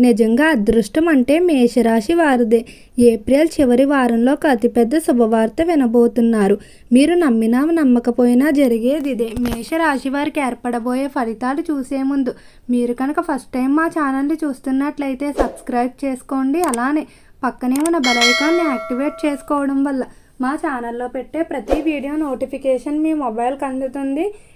నిజంగా అదృష్టం అంటే మేషరాశి వారిదే. ఏప్రిల్ చివరి వారంలో ఒక అతిపెద్ద శుభవార్త వినబోతున్నారు. మీరు నమ్మినా నమ్మకపోయినా జరిగేది ఇదే. మేషరాశి వారికి ఏర్పడబోయే ఫలితాలు చూసే ముందు మీరు కనుక ఫస్ట్ టైం మా ఛానల్ని చూస్తున్నట్లయితే సబ్స్క్రైబ్ చేసుకోండి. అలానే పక్కనే ఉన్న బెల్ ఐకాన్ని యాక్టివేట్ చేసుకోవడం వల్ల మా ఛానల్లో పెట్టే ప్రతి వీడియో నోటిఫికేషన్ మీ మొబైల్కి అందుతుంది.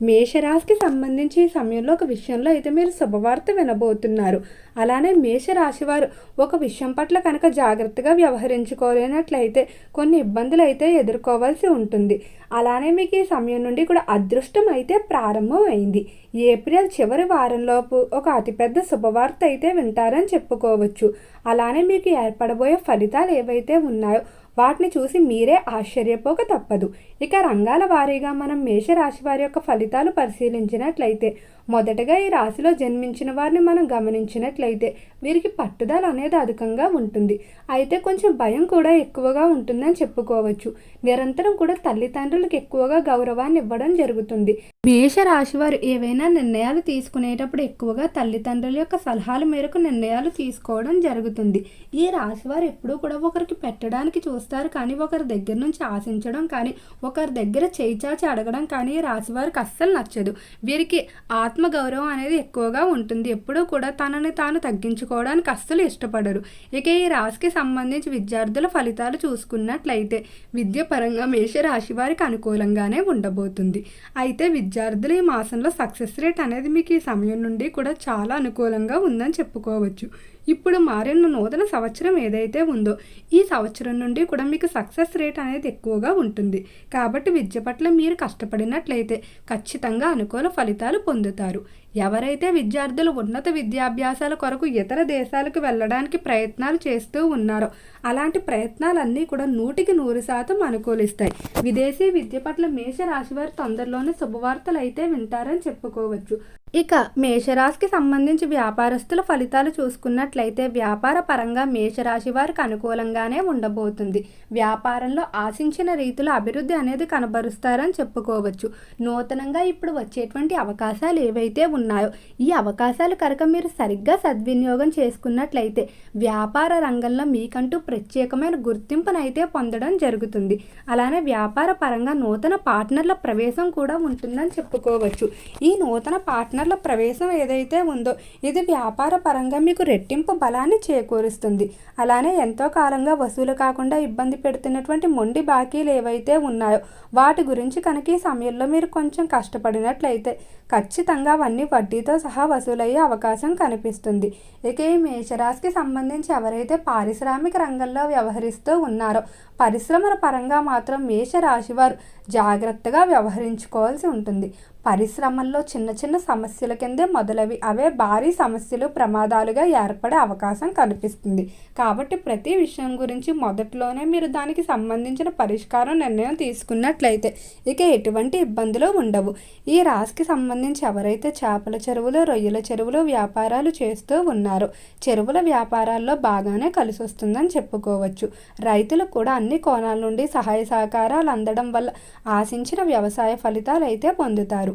మేషరాశికి సంబంధించి ఈ సమయంలో ఒక విషయంలో అయితే మీరు శుభవార్త వినబోతున్నారు. అలానే మేషరాశి వారు ఒక విషయం పట్ల కనుక జాగ్రత్తగా వ్యవహరించుకోలేనట్లయితే కొన్ని ఇబ్బందులు అయితే ఎదుర్కోవాల్సి ఉంటుంది. అలానే మీకు ఈ సమయం నుండి కూడా అదృష్టం అయితే ప్రారంభం అయింది ఏప్రిల్ చివరి వారంలోపు ఒక అతిపెద్ద శుభవార్త అయితే వింటారని చెప్పుకోవచ్చు. అలానే మీకు ఏర్పడబోయే ఫలితాలు ఏవైతే ఉన్నాయో వాటిని చూసి మీరే ఆశ్చర్యపోక తప్పదు. ఇక రంగాల వారీగా మనం మేషరాశి వారి యొక్క ఫలితాలు పరిశీలించినట్లయితే మొదటగా ఈ రాశిలో జన్మించిన వారిని మనం గమనించినట్లయితే వీరికి పట్టుదల అనేది అధికంగా ఉంటుంది. అయితే కొంచెం భయం కూడా ఎక్కువగా ఉంటుందని చెప్పుకోవచ్చు. నిరంతరం కూడా తల్లిదండ్రులకు ఎక్కువగా గౌరవాన్ని ఇవ్వడం జరుగుతుంది. మేష రాశి వారు ఏవైనా నిర్ణయాలు తీసుకునేటప్పుడు ఎక్కువగా తల్లిదండ్రుల యొక్క సలహాల మేరకు నిర్ణయాలు తీసుకోవడం జరుగుతుంది. ఈ రాశి వారు ఎప్పుడూ కూడా ఒకరికి పెట్టడానికి చూస్తారు కానీ ఒకరి దగ్గర నుంచి ఆశించడం కానీ ఒకరి దగ్గర చేయిచాచి అడగడం కానీ ఈ రాశి వారికి అస్సలు నచ్చదు. వీరికి ఆత్మ ఆత్మగౌరవం అనేది ఎక్కువగా ఉంటుంది. ఎప్పుడూ కూడా తనని తాను తగ్గించుకోవడానికి అస్సలు ఇష్టపడరు. ఇక ఈ రాశికి సంబంధించి విద్యార్థుల ఫలితాలు చూసుకున్నట్లయితే విద్య పరంగా మేష రాశి వారికి అనుకూలంగానే ఉండబోతుంది. అయితే విద్యార్థులు ఈ మాసంలో సక్సెస్ రేట్ అనేది మీకు ఈ సమయం నుండి కూడా చాలా అనుకూలంగా ఉందని చెప్పుకోవచ్చు. ఇప్పుడు మారిన నూతన సంవత్సరం ఏదైతే ఉందో ఈ సంవత్సరం నుండి కూడా మీకు సక్సెస్ రేట్ అనేది ఎక్కువగా ఉంటుంది. కాబట్టి విద్య పట్ల మీరు కష్టపడినట్లయితే ఖచ్చితంగా అనుకూల ఫలితాలు పొందుతారు. ఎవరైతే విద్యార్థులు ఉన్నత విద్యాభ్యాసాల కొరకు ఇతర దేశాలకు వెళ్ళడానికి ప్రయత్నాలు చేస్తూ ఉన్నారో అలాంటి ప్రయత్నాలన్నీ కూడా నూటికి నూరు శాతం అనుకూలిస్తాయి. విదేశీ విద్య పట్ల మేష రాశివారి తొందరలోనే శుభవార్తలు అయితే వింటారని చెప్పుకోవచ్చు. ఇక మేషరాశికి సంబంధించి వ్యాపారస్తుల ఫలితాలు చూసుకున్నట్లయితే వ్యాపార పరంగా మేషరాశి వారికి అనుకూలంగానే ఉండబోతుంది. వ్యాపారంలో ఆశించిన రీతిలో అభివృద్ధి అనేది కనబరుస్తారని చెప్పుకోవచ్చు. నూతనంగా ఇప్పుడు వచ్చేటువంటి అవకాశాలు ఏవైతే ఉన్నాయో ఈ అవకాశాలు కనుక మీరు సరిగ్గా సద్వినియోగం చేసుకున్నట్లయితే వ్యాపార రంగంలో మీకంటూ ప్రత్యేకమైన గుర్తింపునైతే పొందడం జరుగుతుంది. అలానే వ్యాపార పరంగా నూతన పార్ట్నర్ల ప్రవేశం కూడా ఉంటుందని చెప్పుకోవచ్చు. ఈ నూతన పార్ట్నర్ల ప్రవేశం ఏదైతే ఉందో ఇది వ్యాపార పరంగా మీకు రెట్టింపు బలాన్ని చేకూరుస్తుంది. అలానే ఎంతో కాలంగా వసూలు కాకుండా ఇబ్బంది పెడుతున్నటువంటి మొండి బాకీలు ఏవైతే ఉన్నాయో వాటి గురించి కనుక ఈ సమయంలో మీరు కొంచెం కష్టపడినట్లయితే ఖచ్చితంగా అవన్నీ వడ్డీతో సహా వసూలయ్యే అవకాశం కనిపిస్తుంది. ఇక ఈ మేషరాశికి సంబంధించి ఎవరైతే పారిశ్రామిక రంగంలో వ్యవహరిస్తూ ఉన్నారో పరిశ్రమల పరంగా మాత్రం మేషరాశి వారు జాగ్రత్తగా వ్యవహరించుకోవాల్సి ఉంటుంది. పరిశ్రమల్లో చిన్న చిన్న సమస్యల కిందే మొదలవి. అవే భారీ సమస్యలు ప్రమాదాలుగా ఏర్పడే అవకాశం కనిపిస్తుంది కాబట్టి ప్రతి విషయం గురించి మొదట్లోనే మీరు దానికి సంబంధించిన పరిష్కారం నిర్ణయం తీసుకున్నట్లయితే ఇక ఎటువంటి ఇబ్బందులు ఉండవు. ఈ రాశికి సంబంధించి ఎవరైతే చేపల చెరువులు రొయ్యల చెరువులు వ్యాపారాలు చేస్తూ ఉన్నారో చెరువుల వ్యాపారాల్లో బాగానే కలిసి వస్తుందని చెప్పుకోవచ్చు. రైతులు కూడా అన్ని కోణాల నుండి సహాయ సహకారాలు అందడం వల్ల ఆశించిన వ్యవసాయ ఫలితాలు అయితే పొందుతారు.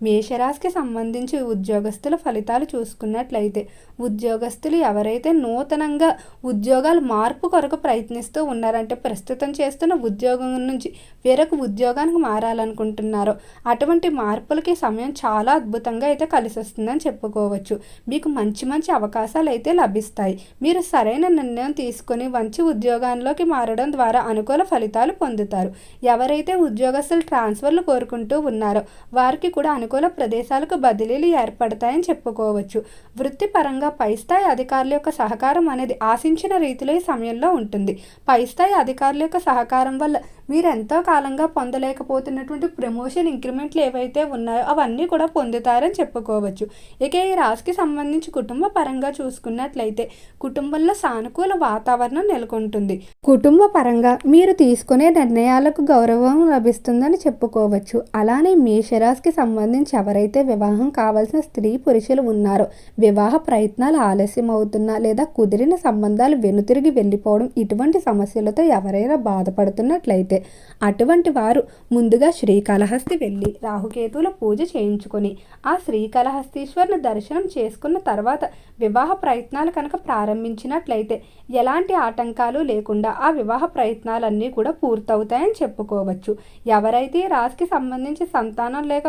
మేషరాశికి సంబంధించి ఉద్యోగస్తుల ఫలితాలు చూసుకున్నట్లయితే ఉద్యోగస్తులు ఎవరైతే నూతనంగా ఉద్యోగాలు మార్పు కొరకు ప్రయత్నిస్తూ ఉన్నారంటే ప్రస్తుతం చేస్తున్న ఉద్యోగం నుంచి వేరొక ఉద్యోగానికి మారాలనుకుంటున్నారో అటువంటి మార్పులకి సమయం చాలా అద్భుతంగా అయితే కలిసి వస్తుందని చెప్పుకోవచ్చు. మీకు మంచి మంచి అవకాశాలు అయితే లభిస్తాయి. మీరు సరైన నిర్ణయం తీసుకొని మంచి ఉద్యోగాల్లోకి మారడం ద్వారా అనుకూల ఫలితాలు పొందుతారు. ఎవరైతే ఉద్యోగస్తులు ట్రాన్స్ఫర్లు కోరుకుంటూ ఉన్నారో వారికి కూడా అను అనుకూల ప్రదేశాలకు బదిలీలు ఏర్పడతాయని చెప్పుకోవచ్చు. వృత్తిపరంగా పై స్థాయి అధికారుల యొక్క సహకారం అనేది ఆశించిన రీతిలో ఈ సమయంలో ఉంటుంది. పై స్థాయి అధికారుల యొక్క సహకారం వల్ల మీరు ఎంతో కాలంగా పొందలేకపోతున్నటువంటి ప్రమోషన్ ఇంక్రిమెంట్లు ఏవైతే ఉన్నాయో అవన్నీ కూడా పొందుతారని చెప్పుకోవచ్చు. ఇక ఈ రాశికి సంబంధించి కుటుంబ పరంగా చూసుకున్నట్లయితే కుటుంబంలో సానుకూల వాతావరణం నెలకొంటుంది. కుటుంబ పరంగా మీరు తీసుకునే నిర్ణయాలకు గౌరవం లభిస్తుందని చెప్పుకోవచ్చు. అలానే మేషరాశికి సంబంధించి ఎవరైతే వివాహం కావాల్సిన స్త్రీ పురుషులు ఉన్నారో వివాహ ప్రయత్నాలు ఆలస్యం అవుతున్నా లేదా కుదిరిన సంబంధాలు వెనుతిరిగి వెళ్ళిపోవడం ఇటువంటి సమస్యలతో ఎవరైనా బాధపడుతున్నట్లయితే అటువంటి వారు ముందుగా శ్రీకాళహస్తి వెళ్ళి రాహుకేతువుల పూజ చేయించుకొని ఆ శ్రీకాళహస్తీశ్వరుని దర్శనం చేసుకున్న తర్వాత వివాహ ప్రయత్నాలు కనుక ప్రారంభించినట్లయితే ఎలాంటి ఆటంకాలు లేకుండా ఆ వివాహ ప్రయత్నాలన్నీ కూడా పూర్తవుతాయని చెప్పుకోవచ్చు. ఎవరైతే ఈ రాశికి సంబంధించి సంతానం లేక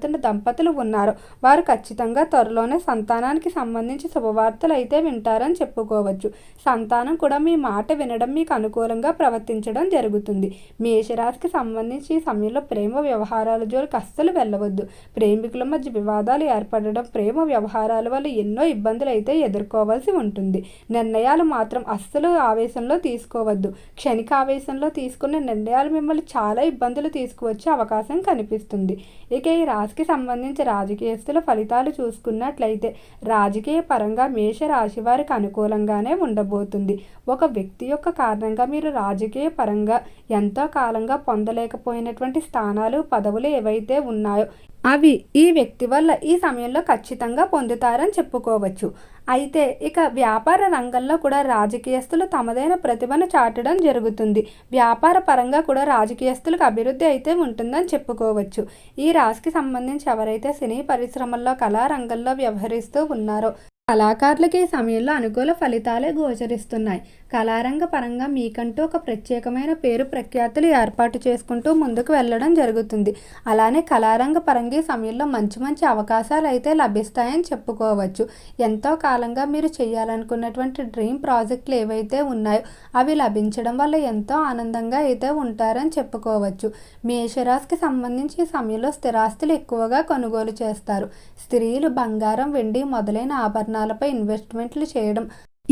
బాధపడుతున్న దంపతులు ఉన్నారు. వారు ఖచ్చితంగా త్వరలోనే సంతానానికి సంబంధించి శుభవార్తలు అయితే వింటారని చెప్పుకోవచ్చు. సంతానం కూడా మీ మాట వినడం మీకు అనుకూలంగా ప్రవర్తించడం జరుగుతుంది. మేషరాశికి సంబంధించి ఈ సమయంలో ప్రేమ వ్యవహారాల జోలికి అస్సలు వెళ్ళవద్దు. ప్రేమికుల మధ్య వివాదాలు ఏర్పడడం ప్రేమ వ్యవహారాల వల్ల ఎన్నో ఇబ్బందులు అయితే ఎదుర్కోవాల్సి ఉంటుంది. నిర్ణయాలు మాత్రం అస్సలు ఆవేశంలో తీసుకోవద్దు. క్షణిక ఆవేశంలో తీసుకున్న నిర్ణయాలు మిమ్మల్ని చాలా ఇబ్బందులు తీసుకువచ్చే అవకాశం కనిపిస్తుంది. ఇక ఈ రాశికి సంబంధించి రాజకీయస్తుల ఫలితాలు చూసుకున్నట్లయితే రాజకీయ పరంగా మేష రాశి వారికి అనుకూలంగానే ఉండబోతుంది. ఒక వ్యక్తి యొక్క కారణంగా మీరు రాజకీయ పరంగా ఎంతో కాలంగా పొందలేకపోయినటువంటి స్థానాలు పదవులు ఏవైతే ఉన్నాయో అవి ఈ వ్యక్తి వల్ల ఈ సమయంలో ఖచ్చితంగా పొందుతారని చెప్పుకోవచ్చు. అయితే ఇక వ్యాపార రంగంలో కూడా రాజకీయస్తులు తమదైన ప్రతిభను చాటడం జరుగుతుంది. వ్యాపార పరంగా కూడా రాజకీయస్తులకు అభివృద్ధి అయితే ఉంటుందని చెప్పుకోవచ్చు. ఈ రాశికి సంబంధించి ఎవరైతే సినీ పరిశ్రమల్లో కళారంగంలో వ్యవహరిస్తూ ఉన్నారో కళాకారులకి ఈ సమయంలో అనుకూల ఫలితాలే గోచరిస్తున్నాయి. కళారంగ పరంగా మీకంటూ ఒక ప్రత్యేకమైన పేరు ప్రఖ్యాతులు ఏర్పాటు చేసుకుంటూ ముందుకు వెళ్ళడం జరుగుతుంది. అలానే కళారంగ పరంగా ఈ సమయంలో మంచి మంచి అవకాశాలు అయితే లభిస్తాయని చెప్పుకోవచ్చు. ఎంతో కాలంగా మీరు చేయాలనుకున్నటువంటి డ్రీమ్ ప్రాజెక్టులు ఏవైతే ఉన్నాయో అవి లభించడం వల్ల ఎంతో ఆనందంగా అయితే ఉంటారని చెప్పుకోవచ్చు. మేషరాశికి సంబంధించి ఈ సమయంలో స్థిరాస్తులు ఎక్కువగా కొనుగోలు చేస్తారు. స్త్రీలు బంగారం వెండి మొదలైన ఆభరణాలపై ఇన్వెస్ట్మెంట్లు చేయడం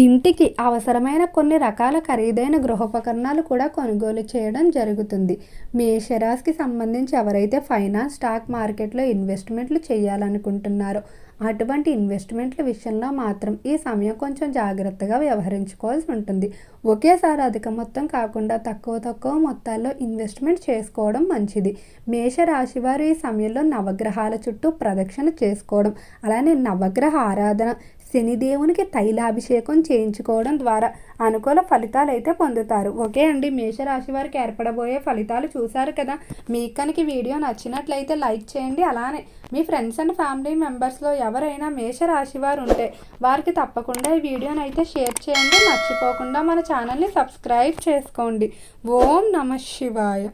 ఇంటికి అవసరమైన కొన్ని రకాల ఖరీదైన గృహోపకరణాలు కూడా కొనుగోలు చేయడం జరుగుతుంది. మేషరాశికి సంబంధించి ఎవరైతే ఫైనాన్స్ స్టాక్ మార్కెట్లో ఇన్వెస్ట్మెంట్లు చేయాలనుకుంటున్నారో అటువంటి ఇన్వెస్ట్మెంట్ల విషయంలో మాత్రం ఈ సమయం కొంచెం జాగ్రత్తగా వ్యవహరించుకోవాల్సి ఉంటుంది. ఒకేసారి అధిక మొత్తం కాకుండా తక్కువ తక్కువ మొత్తాల్లో ఇన్వెస్ట్మెంట్ చేసుకోవడం మంచిది. మేషరాశి వారు ఈ సమయంలో నవగ్రహాల చుట్టూ ప్రదక్షిణ చేసుకోవడం అలానే నవగ్రహ ఆరాధన శనిదేవునికి తైలాభిషేకం చేయించుకోవడం ద్వారా అనుకూల ఫలితాలు అయితే పొందుతారు. ఓకే అండి మేషరాశి వారికి ఏర్పడబోయే ఫలితాలు చూశారు కదా. మీకు కనుక వీడియో నచ్చినట్లయితే లైక్ చేయండి. అలానే మీ ఫ్రెండ్స్ అండ్ ఫ్యామిలీ మెంబర్స్లో ఎవరైనా మేషరాశి వారు ఉంటే వారికి తప్పకుండా ఈ వీడియోని అయితే షేర్ చేయండి. మర్చిపోకుండా మన ఛానల్ని సబ్స్క్రైబ్ చేసుకోండి. ఓం నమ శివాయ.